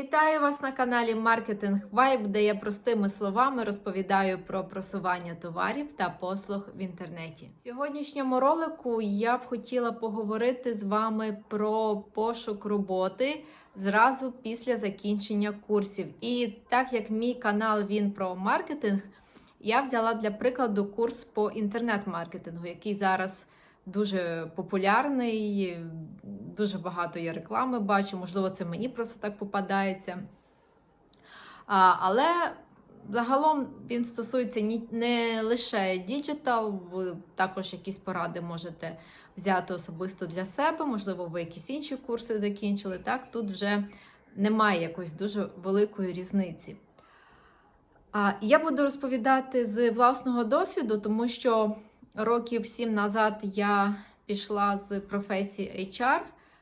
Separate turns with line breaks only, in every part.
Вітаю вас на каналі Маркетинг Vibe, де я простими словами розповідаю про просування товарів та послуг в інтернеті. В сьогоднішньому ролику я б хотіла поговорити з вами про пошук роботи зразу після закінчення курсів. І так як мій канал він про маркетинг, я взяла для прикладу курс по інтернет-маркетингу, який зараз дуже популярний, дуже багато я реклами бачу, можливо, це мені просто так попадається. А, але загалом він стосується не лише діджитал, ви також якісь поради можете взяти особисто для себе, можливо, ви якісь інші курси закінчили. Так, тут вже немає якоїсь дуже великої різниці. Я буду розповідати з власного досвіду, тому що років сім назад я пішла з професії HR,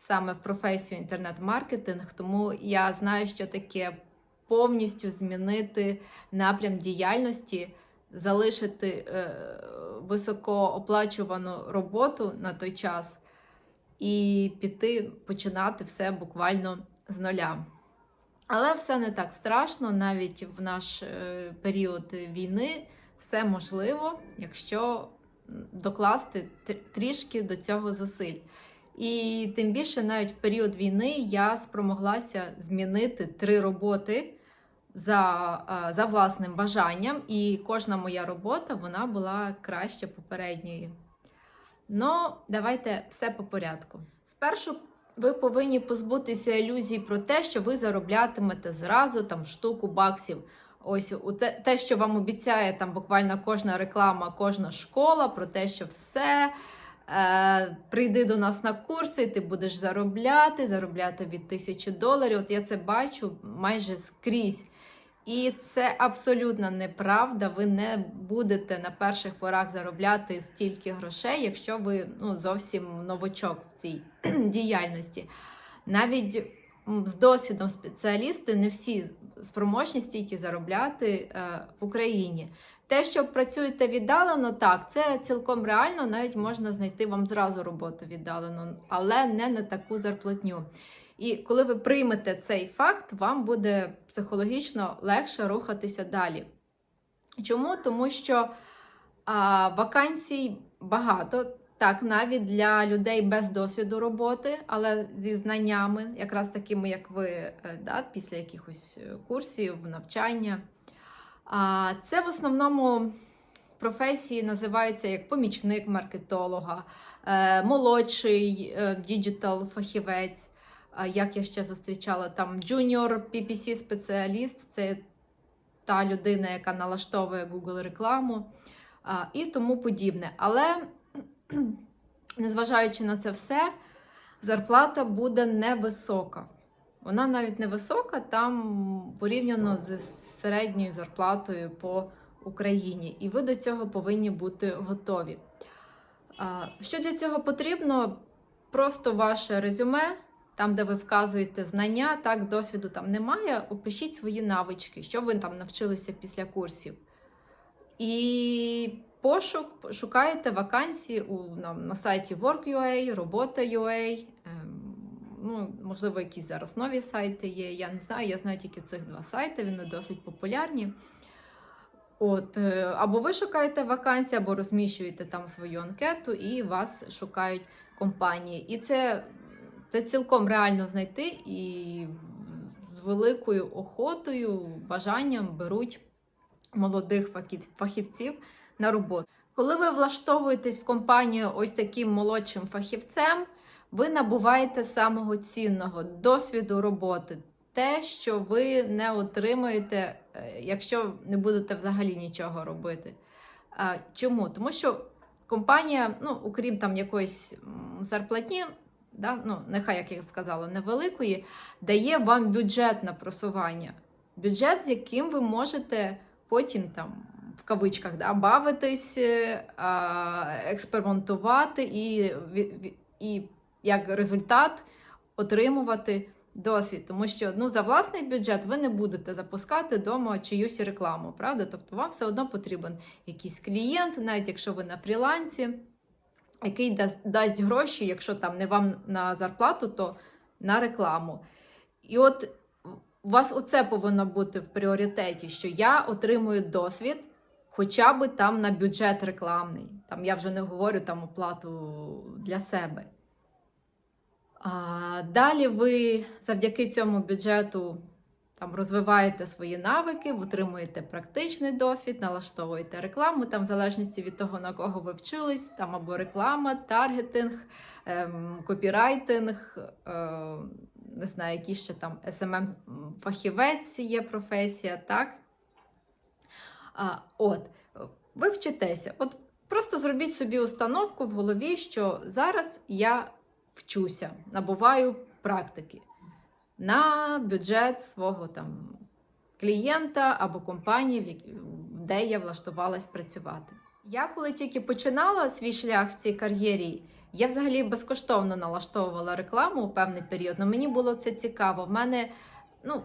саме в професію інтернет-маркетинг, тому я знаю, що таке повністю змінити напрям діяльності, залишити е, високооплачувану роботу на той час і піти починати все буквально з нуля. Але все не так страшно, навіть в наш е, період війни все можливо, якщо докласти трішки до цього зусиль. І тим більше, навіть в період війни я спромоглася змінити три роботи за, за власним бажанням, і кожна моя робота вона була краще попередньої. Ну, давайте все по порядку. Спершу ви повинні позбутися ілюзій про те, що ви зароблятимете зразу там штуку баксів. Ось у те, те, що вам обіцяє там буквально кожна реклама, кожна школа, про те, що все. Е, прийди до нас на курси, ти будеш заробляти, заробляти від тисячі доларів. От я це бачу майже скрізь. І це абсолютно неправда. Ви не будете на перших порах заробляти стільки грошей, якщо ви ну, зовсім новачок в цій діяльності. Навіть з досвідом спеціалісти не всі спроможні стільки заробляти е, в Україні. Те, що працюєте віддалено, так, це цілком реально, навіть можна знайти вам зразу роботу віддалено, але не на таку зарплатню. І коли ви приймете цей факт, вам буде психологічно легше рухатися далі. Чому? Тому що а, вакансій багато, так, навіть для людей без досвіду роботи, але зі знаннями, якраз такими, як ви, е, да, після якихось е, курсів, навчання. А, це в основному професії називаються як помічник маркетолога, е, молодший діджитал-фахівець. Як я ще зустрічала там джуніор PPC спеціаліст, це та людина, яка налаштовує Google рекламу і тому подібне. Але незважаючи на це все, зарплата буде невисока. Вона навіть невисока, там порівняно з середньою зарплатою по Україні. І ви до цього повинні бути готові. Що для цього потрібно? Просто ваше резюме, там, де ви вказуєте знання, так, досвіду там немає, опишіть свої навички, що ви там навчилися після курсів. І пошук, шукаєте вакансії у, на, на сайті Work.ua, Робота.ua, ем, ну, можливо, якісь зараз нові сайти є. Я не знаю, я знаю тільки цих два сайти, вони досить популярні. От, е, або ви шукаєте вакансії, або розміщуєте там свою анкету, і вас шукають компанії. І це, це цілком реально знайти, і з великою охотою, бажанням беруть молодих фахівців на роботу. Коли ви влаштовуєтесь в компанію ось таким молодшим фахівцем, ви набуваєте самого цінного досвіду роботи, те, що ви не отримаєте, е, якщо не будете взагалі нічого робити. Чому? Тому що компанія, ну, окрім там якоїсь зарплатні, да, ну, нехай, як я сказала, невеликої, дає вам бюджет на просування. Бюджет, з яким ви можете потім там. В кавичках да, бавитись, е, експериментувати і, і як результат отримувати досвід. Тому що ну, за власний бюджет ви не будете запускати вдома чиюсь рекламу, правда? Тобто вам все одно потрібен якийсь клієнт, навіть якщо ви на фрілансі, який дасть, дасть гроші, якщо там не вам на зарплату, то на рекламу. І от у вас оце повинно бути в пріоритеті, що я отримую досвід, хоча би там на бюджет рекламний. Там я вже не говорю там оплату для себе. А, далі ви завдяки цьому бюджету там розвиваєте свої навики, ви отримуєте практичний досвід, налаштовуєте рекламу, там в залежності від того, на кого ви вчились, там або реклама, таргетинг, ем, копірайтинг, е, не знаю, які ще там smm фахівець є професія, так? А, от, ви вчитеся. От просто зробіть собі установку в голові, що зараз я вчуся, набуваю практики на бюджет свого там клієнта або компанії, де я влаштувалась працювати. Я коли тільки починала свій шлях в цій кар'єрі, я взагалі безкоштовно налаштовувала рекламу у певний період. але мені було це цікаво. В мене ну,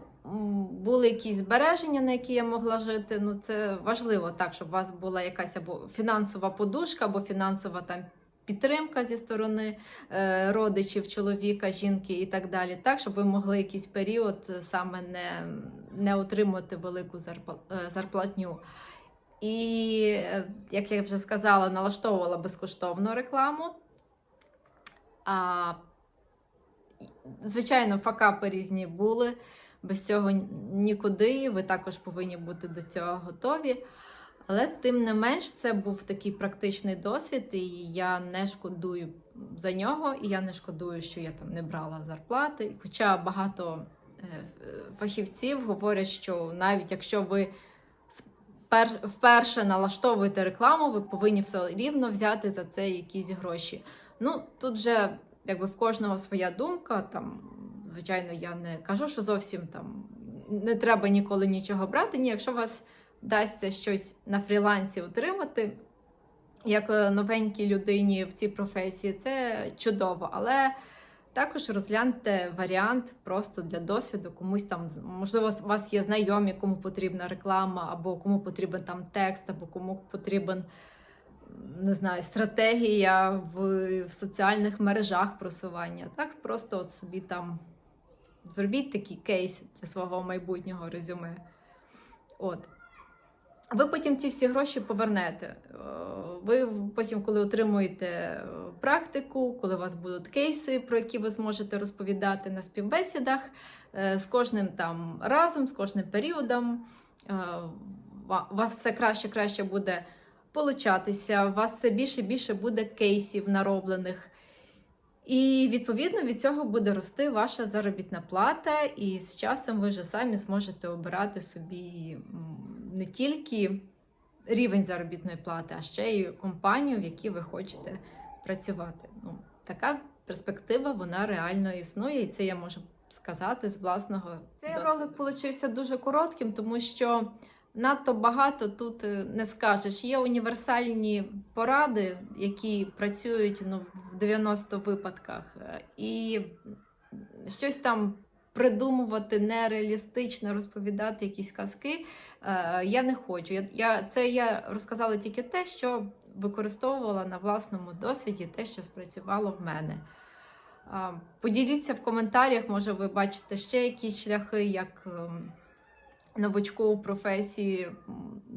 були якісь збереження, на які я могла жити. Ну, це важливо так, щоб у вас була якась або фінансова подушка, або фінансова там підтримка зі сторони е, родичів, чоловіка, жінки і так далі, так, щоб ви могли якийсь період е, саме не, не отримувати велику е, зарплатню. І, як я вже сказала, налаштовувала безкоштовну рекламу. А, звичайно, факапи різні були. Без цього нікуди. Ви також повинні бути до цього готові. Але тим не менш, це був такий практичний досвід, і я не шкодую за нього, і я не шкодую, що я там не брала зарплати. Хоча багато е, фахівців говорять, що навіть якщо ви вперше налаштовуєте рекламу, ви повинні все рівно взяти за це якісь гроші. Ну, тут вже якби в кожного своя думка. Там, звичайно, я не кажу, що зовсім там не треба ніколи нічого брати. Ні, якщо вас вдасться щось на фрілансі отримати, як е, новенькій людині в цій професії, це чудово. Але також розгляньте варіант просто для досвіду, комусь там, можливо, у вас є знайомі, кому потрібна реклама, або кому потрібен там текст, або кому потрібен не знаю, стратегія в, в соціальних мережах просування. Так, просто от собі там зробіть такий кейс для свого майбутнього резюме. От. Ви потім ці всі гроші повернете. Е, Ви потім, коли отримуєте е, практику, коли у вас будуть кейси, про які ви зможете розповідати на співбесідах, е, з кожним там разом, з кожним періодом, у вас все краще краще буде получатися, у вас все більше і більше буде кейсів нароблених. І відповідно від цього буде рости ваша заробітна плата, і з часом ви вже самі зможете обирати собі не тільки рівень заробітної плати, а ще й компанію, в якій ви хочете працювати. Ну, така перспектива вона реально існує, і це я можу сказати з власного. Цей
досвіду.
ролик получився дуже коротким, тому що надто багато тут е, не скажеш. Є універсальні поради, які працюють ну, в 90 випадках, Е, і щось там придумувати нереалістично, розповідати якісь казки. е, Я не хочу. Я, це я розказала тільки те, що використовувала на власному досвіді, те, що спрацювало в мене. Поділіться в коментарях, може, ви бачите ще якісь шляхи, як ем, новачку у професії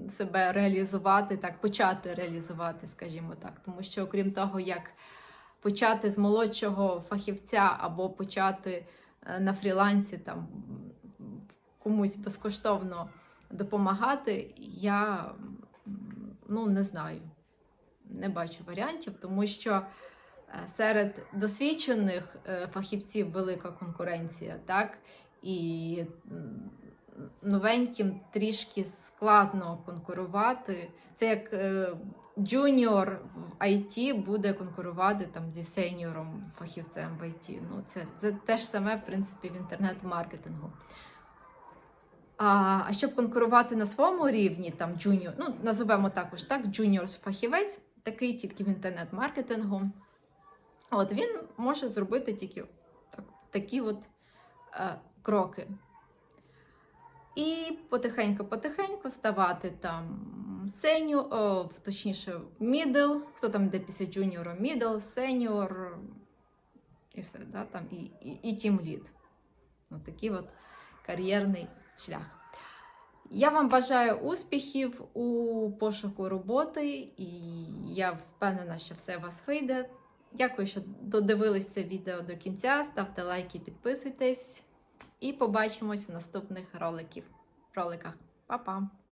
себе реалізувати, так, почати реалізувати, скажімо так. Тому що, окрім того, як почати з молодшого фахівця або почати е, на фрілансі там комусь безкоштовно допомагати, я ну, не знаю, не бачу варіантів, тому що е, серед досвідчених е, фахівців велика конкуренція, так? І новеньким трішки складно конкурувати. Це як е, джуніор в IT буде конкурувати там зі сеньором фахівцем в IT. Ну, це, це те ж саме, в принципі, в інтернет-маркетингу. А, а щоб конкурувати на своєму рівні, там джуніор, ну називаємо також так, джуніор-фахівець, такий тільки в інтернет-маркетингу. От він може зробити тільки так, такі от е, кроки. І потихеньку-потихеньку ставати там сеню, о, точніше, мідл, хто там йде після джуніора, мідл, сеньор і все, да, там, і, і, і тім лід. От такі от кар'єрний шлях. Я вам бажаю успіхів у пошуку роботи, і я впевнена, що все у вас вийде. Дякую, що додивились це відео до кінця. Ставте лайки, підписуйтесь і побачимось в наступних роликів, роликах. Па-па!